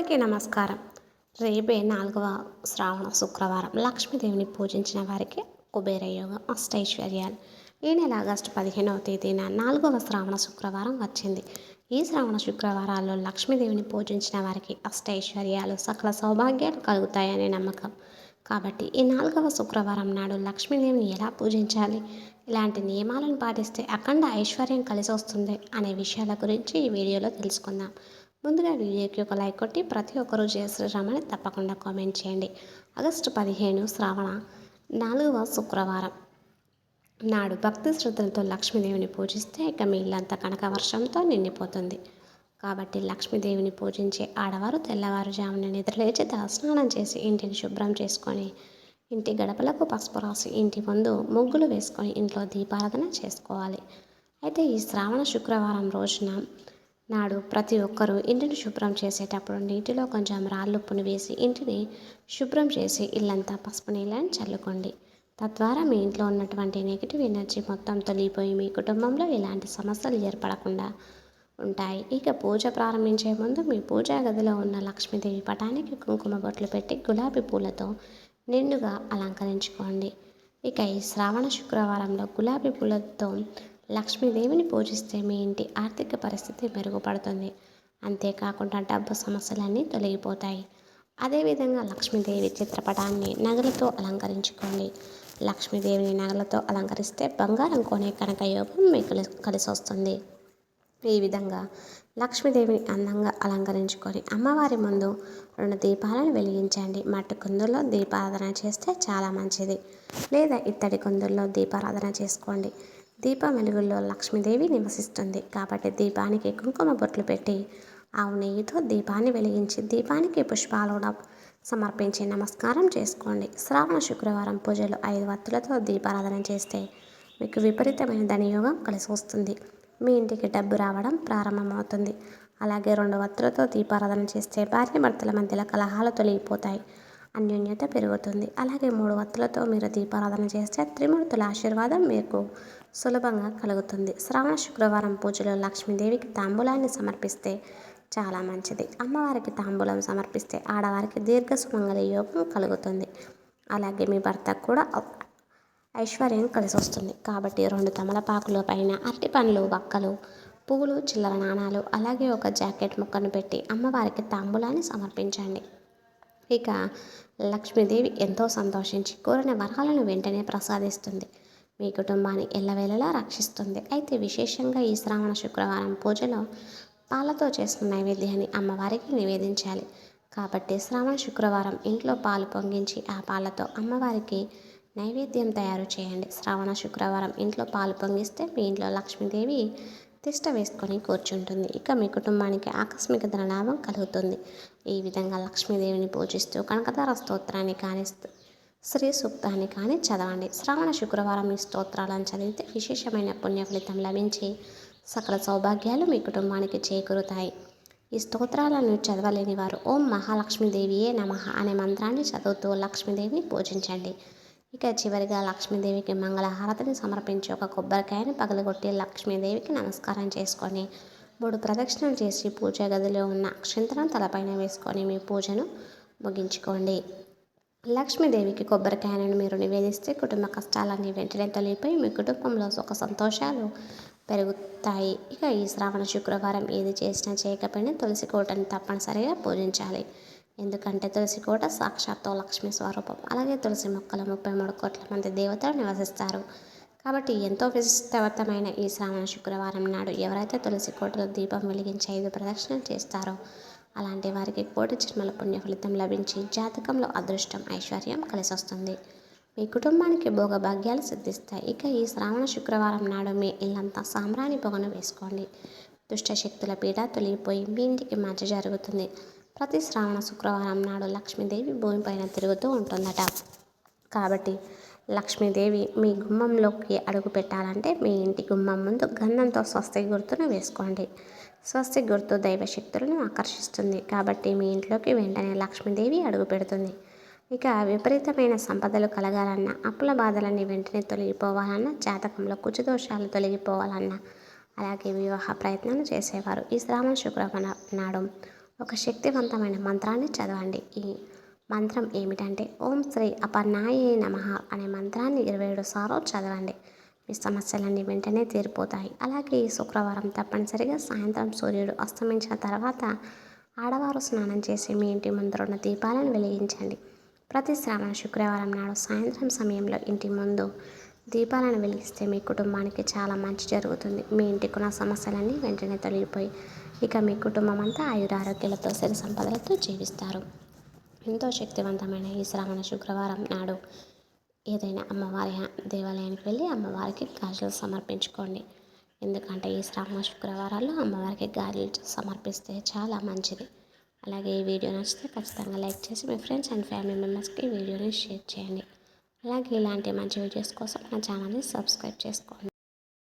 అందరికీ నమస్కారం. రేపే నాలుగవ శ్రావణ శుక్రవారం లక్ష్మీదేవిని పూజించిన వారికి కుబేర యోగం అష్టైశ్వర్యాలు. ఈ నెల ఆగస్టు పదిహేనవ తేదీన నాలుగవ శ్రావణ శుక్రవారం వచ్చింది. ఈ శ్రావణ శుక్రవారాల్లో లక్ష్మీదేవిని పూజించిన వారికి అష్టైశ్వర్యాలు సకల సౌభాగ్యాలు కలుగుతాయనే నమ్మకం. కాబట్టి ఈ నాలుగవ శుక్రవారం నాడు లక్ష్మీదేవిని ఎలా పూజించాలి? ఇలాంటి నియమాలను పాటిస్తే అఖండ ఐశ్వర్యం కలిసి వస్తుంది అనే విషయాల గురించి ఈ వీడియోలో తెలుసుకుందాం. ముందుగా వీడియోకి ఒక లైక్ కొట్టి ప్రతి ఒక్కరూ జయ శ్రీరామని తప్పకుండా కామెంట్ చేయండి. ఆగస్టు పదిహేను శ్రావణ నాలుగవ శుక్రవారం నాడు భక్తి శ్రద్ధలతో లక్ష్మీదేవిని పూజిస్తే ఇక మీ కనక వర్షంతో నిండిపోతుంది. కాబట్టి లక్ష్మీదేవిని పూజించే ఆడవారు తెల్లవారుజామున నిద్రలేచి స్నానం చేసి ఇంటిని శుభ్రం చేసుకొని ఇంటి గడపలకు పసుపు రాసి ఇంటి ముందు ముగ్గులు వేసుకొని ఇంట్లో దీపారాధన చేసుకోవాలి. అయితే ఈ శ్రావణ శుక్రవారం రోజున నాడు ప్రతి ఒక్కరూ ఇంటిని శుభ్రం చేసేటప్పుడు నీటిలో కొంచెం రాళ్ళుప్పుని వేసి ఇంటిని శుభ్రం చేసి ఇల్లంతా పసుపు నీళ్ళని చల్లుకోండి. తద్వారా మీ ఇంట్లో ఉన్నటువంటి నెగిటివ్ ఎనర్జీ మొత్తం తొలిగిపోయి మీ కుటుంబంలో ఎలాంటి సమస్యలు ఏర్పడకుండా ఉంటాయి. ఇక పూజ ప్రారంభించే ముందు మీ పూజా గదిలో ఉన్న లక్ష్మీదేవి పటానికి కుంకుమ బొట్లు పెట్టి గులాబీ పూలతో నిండుగా అలంకరించుకోండి. ఇక ఈ శ్రావణ శుక్రవారంలో గులాబీ పూలతో లక్ష్మీదేవిని పూజిస్తే మీ ఇంటి ఆర్థిక పరిస్థితి మెరుగుపడుతుంది. అంతేకాకుండా డబ్బు సమస్యలన్నీ తొలగిపోతాయి. అదేవిధంగా లక్ష్మీదేవి చిత్రపటాన్ని నగలతో అలంకరించుకోండి. లక్ష్మీదేవిని నగలతో అలంకరిస్తే బంగారం కొనే కనక యోగం మీకు కలిసి వస్తుంది ఈ విధంగా లక్ష్మీదేవిని అందంగా అలంకరించుకొని అమ్మవారి ముందు రెండు దీపాలను వెలిగించండి. మట్టి కుందుల్లో దీపారాధన చేస్తే చాలా మంచిది. లేదా ఇత్తడి కుందుల్లో దీపారాధన చేసుకోండి. దీపం వెలుగుల్లో లక్ష్మీదేవి నివసిస్తుంది. కాబట్టి దీపానికి కుంకుమ బొట్లు పెట్టి ఆవు నెయ్యితో దీపాన్ని వెలిగించి దీపానికి పుష్పాలు సమర్పించి నమస్కారం చేసుకోండి. శ్రావణ శుక్రవారం పూజలు ఐదు వత్తులతో దీపారాధన చేస్తే మీకు విపరీతమైన ధనియోగం కలిసి వస్తుంది. మీ ఇంటికి డబ్బు రావడం ప్రారంభమవుతుంది. అలాగే రెండు వత్తులతో దీపారాధన చేస్తే భార్య భర్తల మధ్యలో కలహాలు తొలగిపోతాయి. అన్యోన్యత పెరుగుతుంది. అలాగే మూడు వత్తులతో మీరు దీపారాధన చేస్తే త్రిమూర్తుల ఆశీర్వాదం మీకు సులభంగా కలుగుతుంది. శ్రావణ శుక్రవారం పూజలో లక్ష్మీదేవికి తాంబూలాన్ని సమర్పిస్తే చాలా మంచిది. అమ్మవారికి తాంబూలం సమర్పిస్తే ఆడవారికి దీర్ఘ సుమంగళ యోగం కలుగుతుంది. అలాగే మీ భర్తకు కూడా ఐశ్వర్యం కలిసి వస్తుంది. కాబట్టి రెండు తమలపాకుల పైన అరటి పండ్లు వక్కలు పువ్వులు చిల్లర నాణాలు అలాగే ఒక జాకెట్ ముక్కను పెట్టి అమ్మవారికి తాంబూలాన్ని సమర్పించండి. ఇక లక్ష్మీదేవి ఎంతో సంతోషించి కోరిన వరాలను వెంటనే ప్రసాదిస్తుంది. మీ కుటుంబాన్ని ఎల్లవేళలా రక్షిస్తుంది. అయితే విశేషంగా ఈ శ్రావణ శుక్రవారం పూజలో పాలతో చేసిన నైవేద్యాన్ని అమ్మవారికి నివేదించాలి. కాబట్టి శ్రావణ శుక్రవారం ఇంట్లో పాలు పొంగించి ఆ పాలతో అమ్మవారికి నైవేద్యం తయారు చేయండి. శ్రావణ శుక్రవారం ఇంట్లో పాలు పొంగిస్తే మీ ఇంట్లో లక్ష్మీదేవి తిష్ట వేసుకొని కూర్చుంటుంది. ఇక మీ కుటుంబానికి ఆకస్మిక ధనలాభం కలుగుతుంది. ఈ విధంగా లక్ష్మీదేవిని పూజిస్తూ కనకదార స్తోత్రాన్ని కానీ శ్రీ సూక్తాన్ని కానీ చదవండి. శ్రావణ శుక్రవారం ఈ స్తోత్రాలను చదివితే విశేషమైన పుణ్య ఫలితం లభించి సకల సౌభాగ్యాలు మీ కుటుంబానికి చేకూరుతాయి. ఈ స్తోత్రాలను చదవలేని వారు ఓం మహాలక్ష్మీదేవియే నమ అనే మంత్రాన్ని చదువుతూ లక్ష్మీదేవిని పూజించండి. ఇక చివరిగా లక్ష్మీదేవికి మంగళహారతిని సమర్పించి ఒక కొబ్బరికాయను పగలగొట్టి లక్ష్మీదేవికి నమస్కారం చేసుకొని మూడు ప్రదక్షిణలు చేసి పూజా గదిలో ఉన్న అక్షంతరం తలపైన వేసుకొని మీ పూజను ముగించుకోండి. లక్ష్మీదేవికి కొబ్బరికాయలను మీరు నివేదిస్తే కుటుంబ కష్టాలన్నీ వెంటనే తొలిగిపోయి మీ కుటుంబంలో సుఖ సంతోషాలు పెరుగుతాయి. ఇక ఈ శ్రావణ శుక్రవారం ఏది చేసినా చేయకపోయినా తులసి కోటని తప్పనిసరిగా పూజించాలి. ఎందుకంటే తులసి కోట సాక్షాత్తు లక్ష్మీ స్వరూపం. అలాగే తులసి మొక్కలు ముప్పై మూడు కోట్ల మంది దేవతలు నివసిస్తారు. కాబట్టి ఎంతో విశిష్టవంతమైన ఈ శ్రావణ శుక్రవారం నాడు ఎవరైతే తులసి కోటలో దీపం వెలిగించి ఐదు ప్రదక్షిణలు చేస్తారో అలాంటి వారికి కోటి జన్మల పుణ్య ఫలితం లభించి జాతకంలో అదృష్టం ఐశ్వర్యం కలిసి వస్తుంది మీ కుటుంబానికి భోగభాగ్యాలు సిద్ధిస్తాయి. ఇక ఈ శ్రావణ శుక్రవారం నాడు మీ ఇల్లంతా సాంబ్రాణి పొగను వేసుకోండి. దుష్ట శక్తుల పీడ తొలగిపోయి మీ ఇంటికి మంచి జరుగుతుంది. ప్రతి శ్రావణ శుక్రవారం నాడు లక్ష్మీదేవి భూమిపైన తిరుగుతూ ఉంటుందట. కాబట్టి లక్ష్మీదేవి మీ గుమ్మంలోకి అడుగు పెట్టాలంటే మీ ఇంటి గుమ్మం ముందు గంధంతో స్వస్తి గుర్తును వేసుకోండి. స్వస్తి గుర్తు దైవశక్తులను ఆకర్షిస్తుంది. కాబట్టి మీ ఇంట్లోకి వెంటనే లక్ష్మీదేవి అడుగు పెడుతుంది. ఇక విపరీతమైన సంపదలు కలగాలన్నా అప్పుల బాధలన్నీ వెంటనే తొలగిపోవాలన్నా జాతకంలో కుచుదోషాలు తొలగిపోవాలన్నా అలాగే వివాహ ప్రయత్నాలు చేసేవారు ఈ శ్రావణ శుక్రవారం నాడు. ఒక శక్తివంతమైన మంత్రాన్ని చదవండి. ఈ మంత్రం ఏమిటంటే ఓం శ్రీ అపర్ణాయే నమ అనే మంత్రాన్ని ఇరవై ఏడు సార్లు చదవండి. మీ సమస్యలన్నీ వెంటనే తీరిపోతాయి. అలాగే ఈ శుక్రవారం తప్పనిసరిగా సాయంత్రం సూర్యుడు అస్తమించిన తర్వాత ఆడవారు స్నానం చేసి మీ ఇంటి ముందర ఉన్న దీపాలను వెలిగించండి. ప్రతి శ్రావణ శుక్రవారం నాడు సాయంత్రం సమయంలో ఇంటి ముందు దీపాలను వెలిగిస్తే మీ కుటుంబానికి చాలా మంచి జరుగుతుంది. మీ ఇంటికి ఉన్న సమస్యలన్నీ వెంటనే తొలగిపోయి ఇక మీ కుటుంబం అంతా ఆయురారోగ్యాలతో సరి సంపదలతో జీవిస్తారు. ఎంతో శక్తివంతమైన ఈ శ్రావణ శుక్రవారం నాడు ఏదైనా అమ్మవారి దేవాలయానికి వెళ్ళి అమ్మవారికి గాజులు సమర్పించుకోండి. ఎందుకంటే ఈ శ్రావణ శుక్రవారాల్లో అమ్మవారికి గాజులు సమర్పిస్తే చాలా మంచిది. అలాగే ఈ వీడియో నచ్చితే ఖచ్చితంగా లైక్ చేసి మీ ఫ్రెండ్స్ అండ్ ఫ్యామిలీ మెంబర్స్కి ఈ వీడియోని షేర్ చేయండి. అలాగే ఇలాంటి మంచి వీడియోస్ కోసం నా ఛానల్ని సబ్స్క్రైబ్ చేసుకోండి.